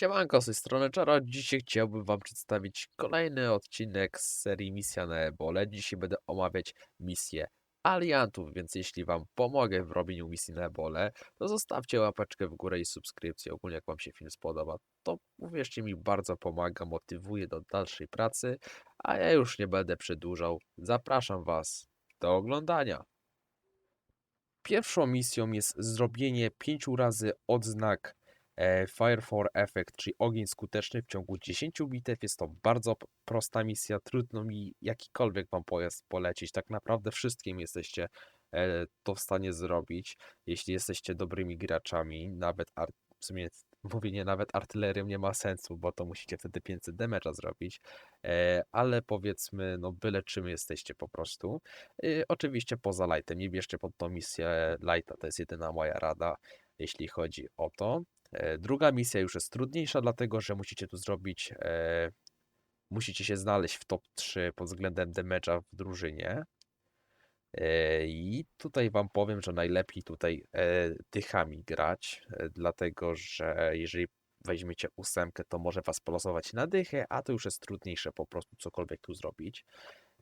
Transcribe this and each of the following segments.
Siemanko, z tej strony Czaro. Dzisiaj chciałbym Wam przedstawić kolejny odcinek z serii Misja na Ebole. Dzisiaj będę omawiać misję Aliantów, więc jeśli Wam pomogę w robieniu misji na Ebole, to zostawcie łapeczkę w górę i subskrypcję. Ogólnie jak Wam się film spodoba, to uwierzcie mi, bardzo pomaga, motywuje do dalszej pracy, a ja już nie będę przedłużał. Zapraszam Was do oglądania. Pierwszą misją jest zrobienie pięciu razy odznak Fire for Effect, czyli ogień skuteczny w ciągu 10 bitew. Jest to bardzo prosta misja, trudno mi jakikolwiek wam pojazd polecić. Tak naprawdę wszystkim jesteście e, to w stanie zrobić, jeśli jesteście dobrymi graczami. Nawet ar- w sumie mówienie nawet artylerią nie ma sensu, bo to musicie wtedy 500 damage'a zrobić, e, ale powiedzmy, no byle czym jesteście po prostu. E, oczywiście poza lightem, nie bierzcie pod tą misję lighta, to jest jedyna moja rada, jeśli chodzi o to. E, Druga misja już jest trudniejsza, dlatego że musicie tu zrobić, e, musicie się znaleźć w top 3 pod względem damage'a w drużynie. E, I tutaj Wam powiem, że najlepiej tutaj e, dychami grać, e, dlatego że jeżeli weźmiecie ósemkę, to może Was polosować na dychę, a to już jest trudniejsze po prostu cokolwiek tu zrobić.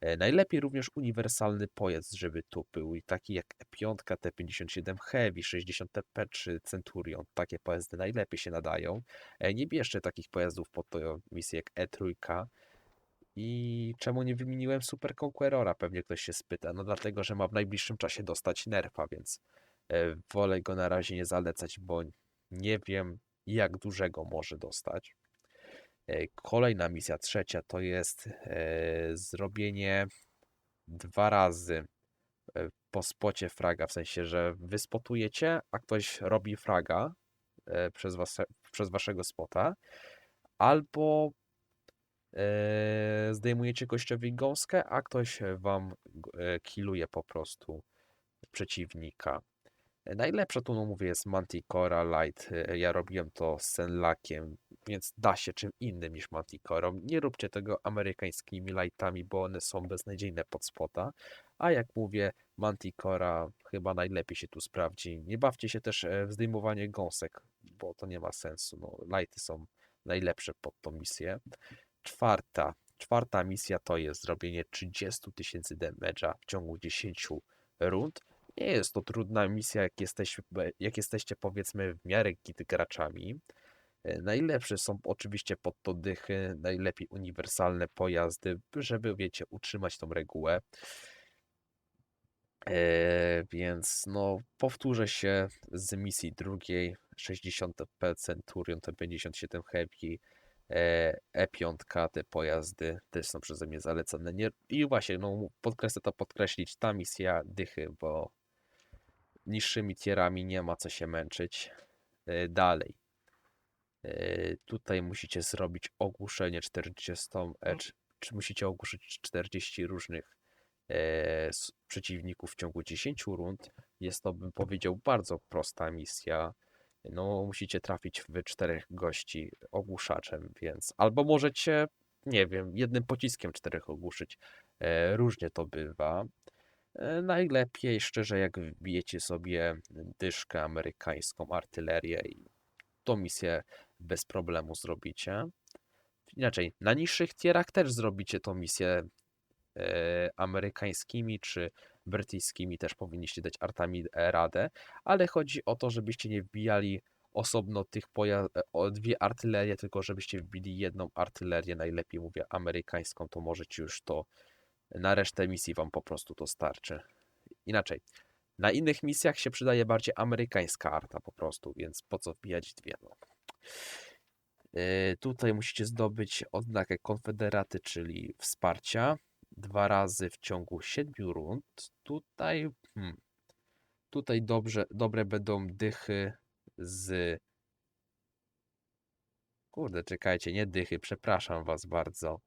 E, Najlepiej również uniwersalny pojazd, żeby tu był i taki jak E5, T57 Heavy, 60 TP czy Centurion. Takie pojazdy najlepiej się nadają. E, Nie bierzcie takich pojazdów pod tą misję jak E3. I czemu nie wymieniłem Super Conquerora? Pewnie ktoś się spyta. No dlatego, że ma w najbliższym czasie dostać nerfa, więc e, wolę go na razie nie zalecać, bo nie wiem jak dużego może dostać. E, Kolejna misja, trzecia, to jest e, zrobienie dwa razy e, po spocie fraga, w sensie, że wy spotujecie, a ktoś robi fraga przez, was, przez waszego spota, albo zdejmujecie gościowi gąskę, a ktoś wam e, killuje po prostu przeciwnika. Najlepsze tu, no mówię, jest Manticora Light. Ja robiłem to z Senlakiem, więc da się czym innym niż Manticorą. Nie róbcie tego amerykańskimi lightami, bo one są beznadziejne pod spota. A jak mówię, Manticora chyba najlepiej się tu sprawdzi. Nie bawcie się też e, w zdejmowanie gąsek, bo to nie ma sensu. No, lighty są najlepsze pod tą misję. Czwarta. Czwarta misja to jest zrobienie 30 tysięcy damage'a w ciągu 10 rund. Nie jest to trudna misja, jak, jesteś, jak jesteście powiedzmy w miarę git graczami. E, Najlepsze są oczywiście pod to dychy, najlepiej uniwersalne pojazdy, żeby wiecie, utrzymać tą regułę. E, więc no, powtórzę się z misji drugiej, 60 P Centurion, T57 Heavy, e, E5, te pojazdy też są przeze mnie zalecane. Nie, I właśnie, no, podkreślę to podkreślić, ta misja dychy, bo niższymi tierami nie ma co się męczyć. E, Dalej. E, Tutaj musicie zrobić ogłuszenie 40, e, czy, czy musicie ogłuszyć 40 różnych e, przeciwników w ciągu 10 rund. Jest to, bym powiedział, bardzo prosta misja. No, musicie trafić w czterech gości ogłuszaczem, więc albo możecie, nie wiem, jednym pociskiem czterech ogłuszyć. E, Różnie to bywa. Najlepiej, szczerze, jak wbijecie sobie dyszkę amerykańską, artylerię i tą misję bez problemu zrobicie. Inaczej, na niższych tierach też zrobicie tą misję e, amerykańskimi czy brytyjskimi, też powinniście dać artami e, radę, ale chodzi o to, żebyście nie wbijali osobno tych pojazdów, o dwie artylerie, tylko żebyście wbili jedną artylerię, najlepiej mówię amerykańską, to możecie już to na resztę misji wam po prostu to starczy. Inaczej, na innych misjach się przydaje bardziej amerykańska arta po prostu, więc po co wbijać dwie? No. Yy, Tutaj musicie zdobyć odznakę Konfederaty, czyli wsparcia, dwa razy w ciągu 7 rund. Tutaj, hmm, tutaj dobrze, dobre będą dychy z. Kurde, czekajcie, nie dychy, przepraszam was bardzo.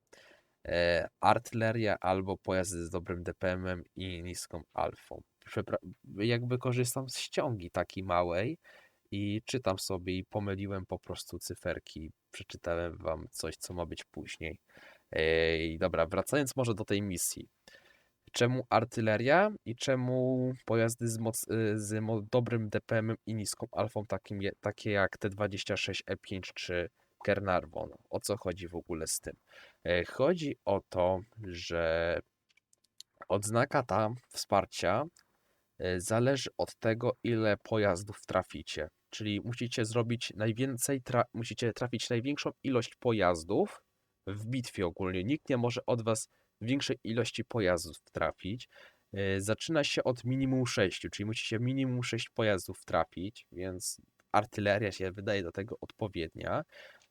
E, artyleria albo pojazdy z dobrym DPM-em i niską alfą. Przepra- jakby korzystam z ściągi takiej małej i czytam sobie i pomyliłem po prostu cyferki. Przeczytałem wam coś, co ma być później. Ej, dobra, wracając może do tej misji. Czemu artyleria i czemu pojazdy z, moc, y, z mo- dobrym DPM-em i niską alfą, takim, takie jak T26, E5 czy Kernarvon. O co chodzi w ogóle z tym? E, Chodzi o to, że odznaka ta wsparcia e, zależy od tego, ile pojazdów traficie. Czyli musicie zrobić najwięcej, tra musicie trafić największą ilość pojazdów w bitwie ogólnie. Nikt nie może od was większej ilości pojazdów trafić. E, Zaczyna się od minimum 6, czyli musicie minimum 6 pojazdów trafić, więc artyleria się wydaje do tego odpowiednia.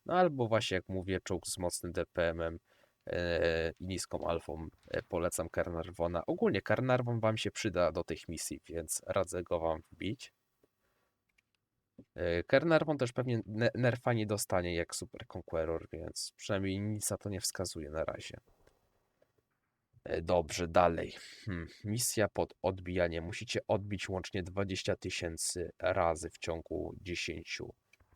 No albo właśnie, jak mówię, czołg z mocnym DPM-em e, i niską alfą e, polecam Carnarvona. Ogólnie Carnarvon wam się przyda do tych misji, więc radzę go wam wbić. E, Carnarvon też pewnie ne- nerfa nie dostanie jak Super Conqueror, więc przynajmniej nic na to nie wskazuje na razie. E, Dobrze, dalej. Hmm. Misja pod odbijanie. Musicie odbić łącznie 20 tysięcy razy w ciągu 10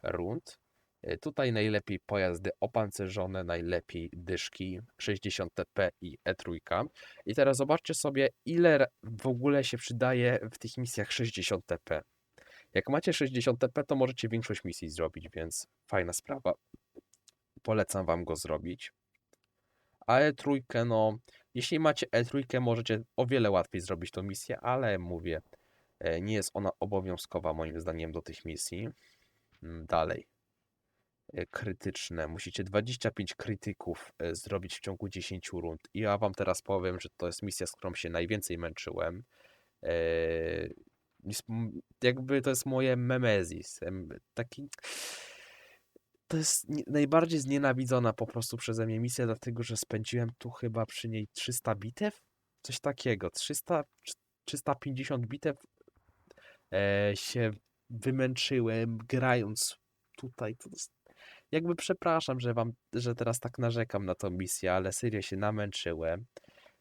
rund. E, Tutaj najlepiej pojazdy opancerzone, najlepiej dyszki 60 TP i E3. I teraz zobaczcie sobie, ile w ogóle się przydaje w tych misjach 60 TP. Jak macie 60 TP, to możecie większość misji zrobić, więc fajna sprawa. Polecam wam go zrobić. A E3, no, jeśli macie E3, możecie o wiele łatwiej zrobić tą misję, ale mówię, e, nie jest ona obowiązkowa moim zdaniem do tych misji. Mm, Dalej. E, Krytyczne. Musicie 25 krytyków e, zrobić w ciągu 10 rund. I ja wam teraz powiem, że to jest misja, z którą się najwięcej męczyłem. Jakby to jest moje memezis. em, Taki to jest najbardziej znienawidzona po prostu przeze mnie misja, dlatego że spędziłem tu chyba przy niej 300 bitew? Coś takiego. 300, trz- 350 bitew e, się wymęczyłem grając tutaj. To jest, jakby przepraszam, że wam, że teraz tak narzekam na tą misję, ale serio się namęczyłem.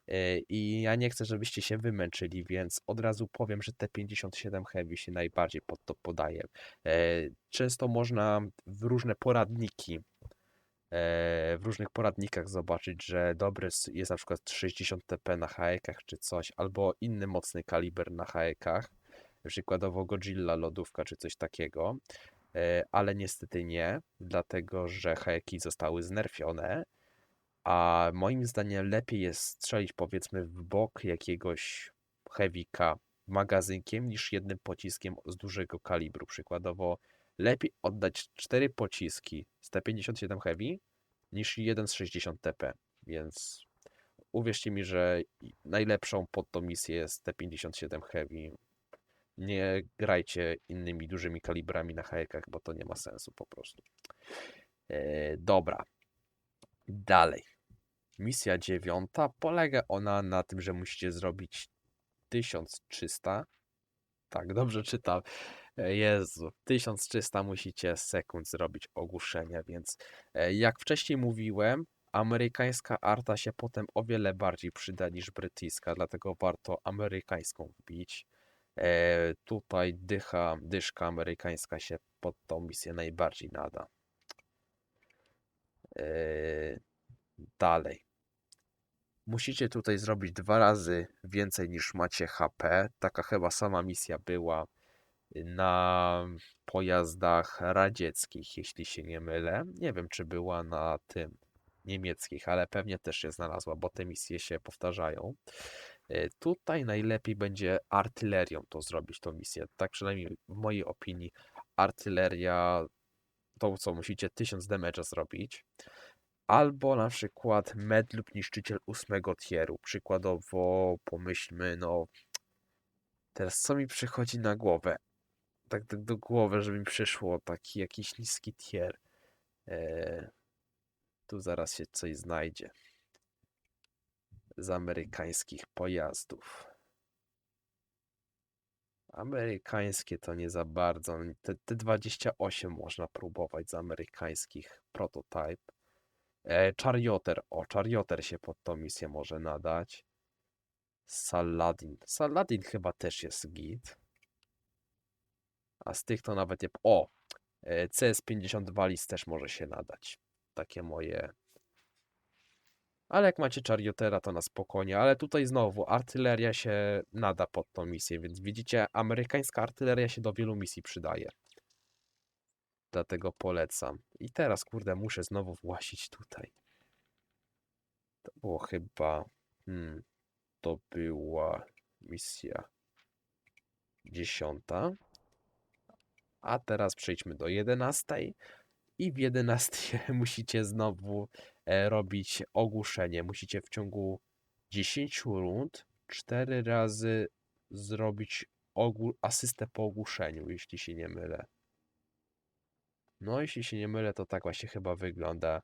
E, I ja nie chcę, żebyście się wymęczyli, więc od razu powiem, że te 57 heavy się najbardziej pod to podaje. E, Często można w różne poradniki, e, w różnych poradnikach zobaczyć, że dobry jest na przykład 60 TP na haekach czy coś, albo inny mocny kaliber na haekach, przykładowo Godzilla lodówka czy coś takiego, ale niestety nie, dlatego że haeki zostały znerfione, a moim zdaniem lepiej jest strzelić powiedzmy w bok jakiegoś heavyka magazynkiem niż jednym pociskiem z dużego kalibru. Przykładowo lepiej oddać 4 pociski z T57 Heavy niż jeden z 60 TP, więc uwierzcie mi, że najlepszą pod tą misję jest T57 Heavy. Nie grajcie innymi dużymi kalibrami na haekach, bo to nie ma sensu po prostu. E, dobra. Dalej. Misja dziewiąta polega ona na tym, że musicie zrobić 1300. Tak, dobrze czytam. E, Jezu, 1300 musicie sekund zrobić ogłuszenia, więc e, jak wcześniej mówiłem, amerykańska arta się potem o wiele bardziej przyda niż brytyjska, dlatego warto amerykańską wbić. E, tutaj dycha, dyszka amerykańska się pod tą misję najbardziej nada. E, dalej. Musicie tutaj zrobić dwa razy więcej niż macie HP. Taka chyba sama misja była na pojazdach radzieckich, jeśli się nie mylę. Nie wiem, czy była na tym niemieckich, ale pewnie też się znalazła, bo te misje się powtarzają. E, Tutaj najlepiej będzie artylerią to zrobić, tą misję. Tak przynajmniej w mojej opinii. Artyleria, to co musicie 1000 damage'a zrobić. Albo na przykład med lub niszczyciel ósmego tieru. Przykładowo pomyślmy, no teraz co mi przychodzi na głowę? Tak, tak do głowy, żeby mi przyszło taki jakiś niski tier. Eee, tu zaraz się coś znajdzie. Z amerykańskich pojazdów. Amerykańskie to nie za bardzo. Te, te 28 można próbować z amerykańskich prototype. E. O, Charioter się pod tą misję może nadać. Saladin. Saladin chyba też jest git. A z tych to nawet nie... O! e, CS52 list też może się nadać. Takie moje... Ale jak macie Chariotera, to na spokojnie. Ale tutaj znowu, artyleria się nada pod tą misję, więc widzicie, amerykańska artyleria się do wielu misji przydaje. Dlatego polecam. I teraz, kurde, muszę znowu włazić tutaj. To było chyba... Hmm, to była misja dziesiąta. A teraz przejdźmy do jedenastej. I w 11 musicie znowu e, robić ogłuszenie. Musicie w ciągu 10 rund 4 razy zrobić asystę po ogłuszeniu, jeśli się nie mylę. No, jeśli się nie mylę, to tak właśnie chyba wygląda.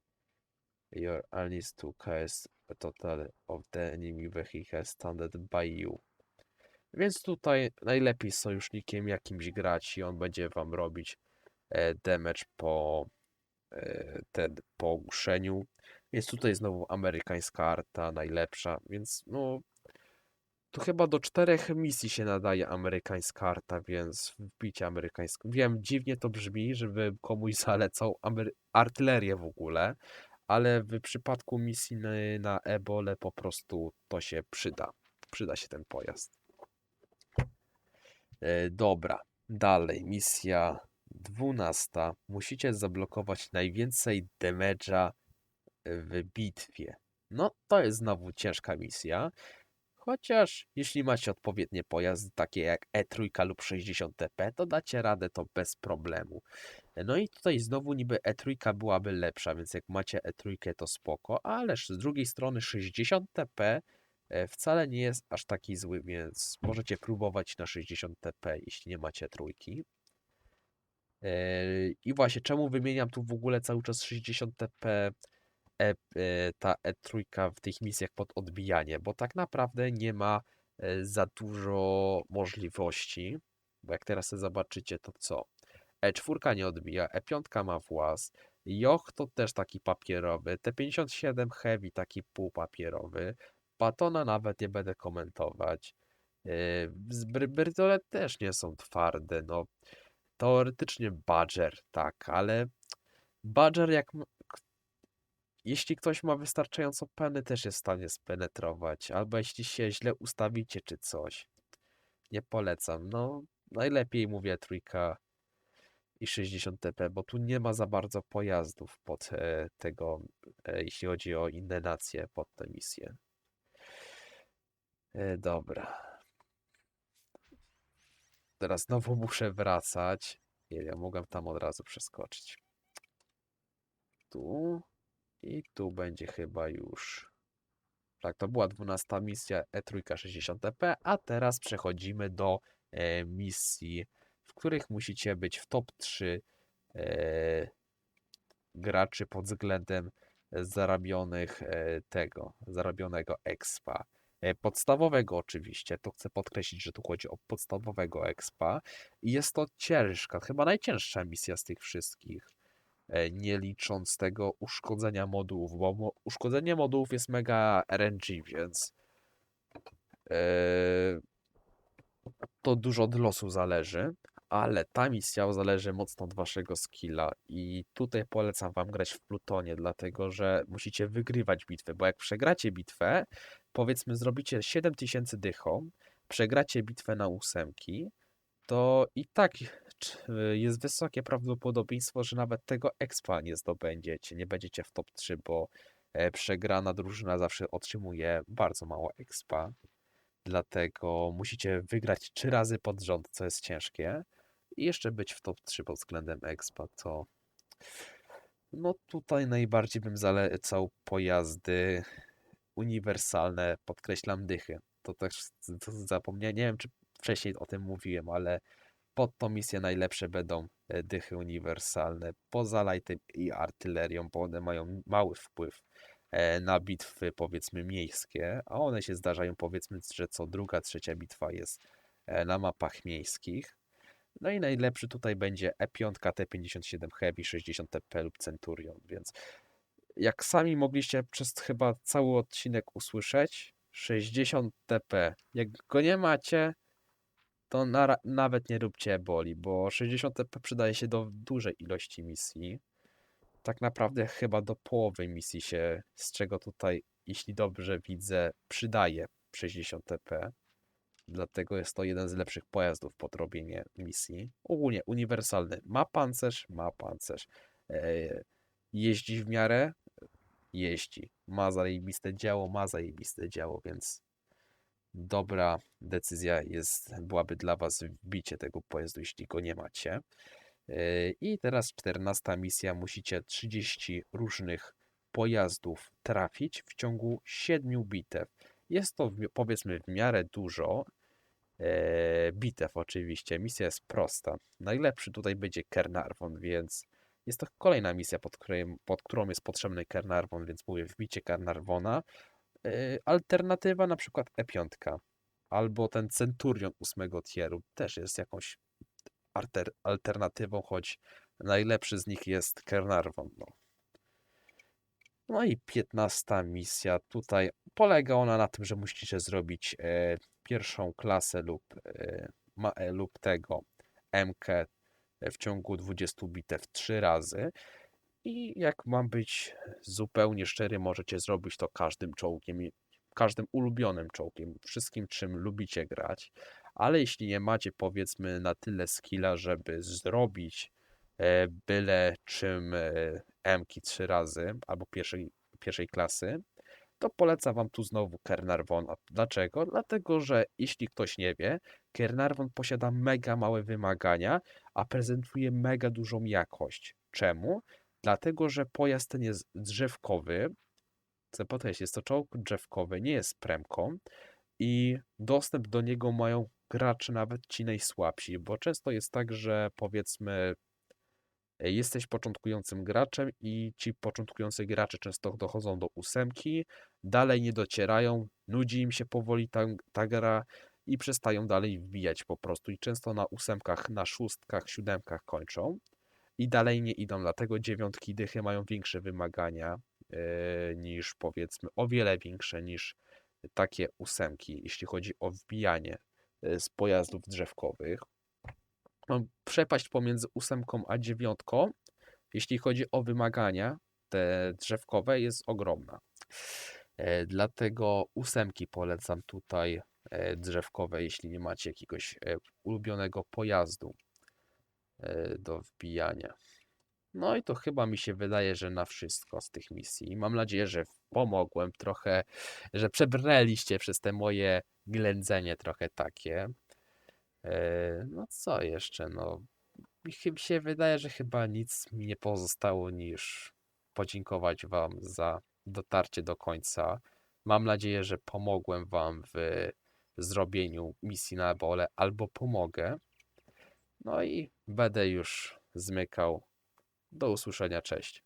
Your earnings to cast total of the enemy vehicle standard by you. Więc tutaj najlepiej z sojusznikiem jakimś grać i on będzie wam robić e, damage po, e, ten, po ogłuszeniu. Więc tutaj znowu amerykańska arta najlepsza, więc no tu chyba do czterech misji się nadaje amerykańska arta, więc wbicie amerykańską. Wiem, dziwnie to brzmi, żeby komuś zalecał amery- artylerię w ogóle, ale w przypadku misji na, na ebole po prostu to się przyda. Przyda się ten pojazd. E, dobra, dalej, misja dwunasta. Musicie zablokować najwięcej damage'a w bitwie. No, to jest znowu ciężka misja. Chociaż jeśli macie odpowiednie pojazdy, takie jak E3 lub 60 TP, to dacie radę to bez problemu. No i tutaj znowu niby E3 byłaby lepsza, więc jak macie E3 to spoko, ależ z drugiej strony 60 TP e, wcale nie jest aż taki zły, więc możecie próbować na 60 TP, jeśli nie macie trójki. E, I właśnie, czemu wymieniam tu w ogóle cały czas 60 TP e, e, ta E3 w tych misjach pod odbijanie, bo tak naprawdę nie ma e, za dużo możliwości, bo jak teraz zobaczycie, to co? E4 nie odbija, E5 ma włas, Joch to też taki papierowy, T57 Heavy taki półpapierowy, Patona nawet nie będę komentować, Bry- Brytole też nie są twarde, no teoretycznie Badger, tak, ale Badger jak jeśli ktoś ma wystarczająco peny, też jest w stanie spenetrować, albo jeśli się źle ustawicie czy coś. Nie polecam, no najlepiej mówię trójka i 60 TP, bo tu nie ma za bardzo pojazdów pod e, tego, e, jeśli chodzi o inne nacje pod tę misję. E, dobra. Teraz znowu muszę wracać. Nie, ja mogłem tam od razu przeskoczyć. Tu i tu będzie chyba już. Tak, to była 12 misja E E3 60 TP, a teraz przechodzimy do e, misji, w których musicie być w top 3 e, graczy pod względem zarabionych e, tego, zarabionego expa. E, Podstawowego oczywiście, to chcę podkreślić, że tu chodzi o podstawowego expa i jest to ciężka, chyba najcięższa misja z tych wszystkich, nie licząc tego uszkodzenia modułów, bo uszkodzenie modułów jest mega RNG, więc e, to dużo od losu zależy, ale ta misja zależy mocno od waszego skilla i tutaj polecam wam grać w Plutonie, dlatego że musicie wygrywać bitwę, bo jak przegracie bitwę, powiedzmy zrobicie 7000 dychą, przegracie bitwę na ósemki, to i tak jest wysokie prawdopodobieństwo, że nawet tego expa nie zdobędziecie, nie będziecie w top 3, bo e, przegrana drużyna zawsze otrzymuje bardzo mało expa. Dlatego musicie wygrać trzy razy pod rząd, co jest ciężkie. I jeszcze być w top 3 pod względem expa, to no tutaj najbardziej bym zalecał pojazdy uniwersalne, podkreślam dychy. To też zapomniałem, nie wiem czy wcześniej o tym mówiłem, ale pod tą misję najlepsze będą e, dychy uniwersalne, poza lightem i artylerią, bo one mają mały wpływ e, na bitwy powiedzmy miejskie, a one się zdarzają powiedzmy, że co druga, trzecia bitwa jest e, na mapach miejskich. No i najlepszy tutaj będzie E E5, T57 Heavy, 60 TP lub Centurion, więc jak sami mogliście przez chyba cały odcinek usłyszeć, 60 TP. Jak go nie macie, to na, nawet nie róbcie boli, bo 60 TP przydaje się do dużej ilości misji. Tak naprawdę chyba do połowy misji się, z czego tutaj, jeśli dobrze widzę, przydaje 60 TP. dlatego jest to jeden z lepszych pojazdów pod robienie misji. Ogólnie uniwersalny. Ma pancerz, ma pancerz. E, jeździ w miarę, jeździ. Ma zajebiste działo, ma zajebiste działo, więc dobra decyzja jest, byłaby dla Was wbicie tego pojazdu, jeśli go nie macie. Yy, I teraz 14 misja. Musicie 30 różnych pojazdów trafić w ciągu 7 bitew. Jest to powiedzmy w miarę dużo. Eee, bitew oczywiście. Misja jest prosta. Najlepszy tutaj będzie Kernarvon, więc jest to kolejna misja, pod, którym, pod którą jest potrzebny Kernarvon, więc mówię wbicie Kernarvona. Eee, alternatywa na przykład E5 albo ten Centurion 8 tieru też jest jakąś alter, alternatywą, choć najlepszy z nich jest Kernarvon. No. no i 15 misja. Tutaj polega ona na tym, że musicie zrobić e, pierwszą klasę lub, e, ma, e, lub tego MK w ciągu 20 bitew 3 razy. I jak mam być zupełnie szczery, możecie zrobić to każdym czołgiem, każdym ulubionym czołgiem, wszystkim czym lubicie grać. Ale jeśli nie macie powiedzmy na tyle skilla, żeby zrobić e, byle czym e, M-ki trzy razy albo pierwszej, pierwszej klasy, to polecam wam tu znowu Kernarvon. A Dlaczego? Dlatego, że jeśli ktoś nie wie, Kernarvon posiada mega małe wymagania, a prezentuje mega dużą jakość. Czemu? Dlatego, że pojazd ten jest drzewkowy. Chcę podkreślić, jest to czołg drzewkowy, nie jest premką i dostęp do niego mają gracze nawet ci najsłabsi, bo często jest tak, że powiedzmy e, jesteś początkującym graczem i ci początkujący gracze często dochodzą do ósemki, dalej nie docierają, nudzi im się powoli ta, ta gra i przestają dalej wbijać po prostu i często na ósemkach, na szóstkach, siódemkach kończą i dalej nie idą, dlatego dziewiątki dychy mają większe wymagania e, niż powiedzmy o wiele większe niż takie ósemki, jeśli chodzi o wbijanie e, z pojazdów drzewkowych. No, Przepaść pomiędzy ósemką a dziewiątką, jeśli chodzi o wymagania te drzewkowe, jest ogromna. E, Dlatego ósemki polecam tutaj drzewkowe, jeśli nie macie jakiegoś ulubionego pojazdu do wbijania. No i to chyba mi się wydaje, że na wszystko z tych misji. Mam nadzieję, że pomogłem trochę, że przebrnęliście przez te moje ględzenie trochę takie. E, No co jeszcze? No, mi się wydaje, że chyba nic mi nie pozostało niż podziękować Wam za dotarcie do końca. Mam nadzieję, że pomogłem Wam w zrobieniu misji na ebole albo pomogę. No i będę już zmykał. Do usłyszenia, cześć.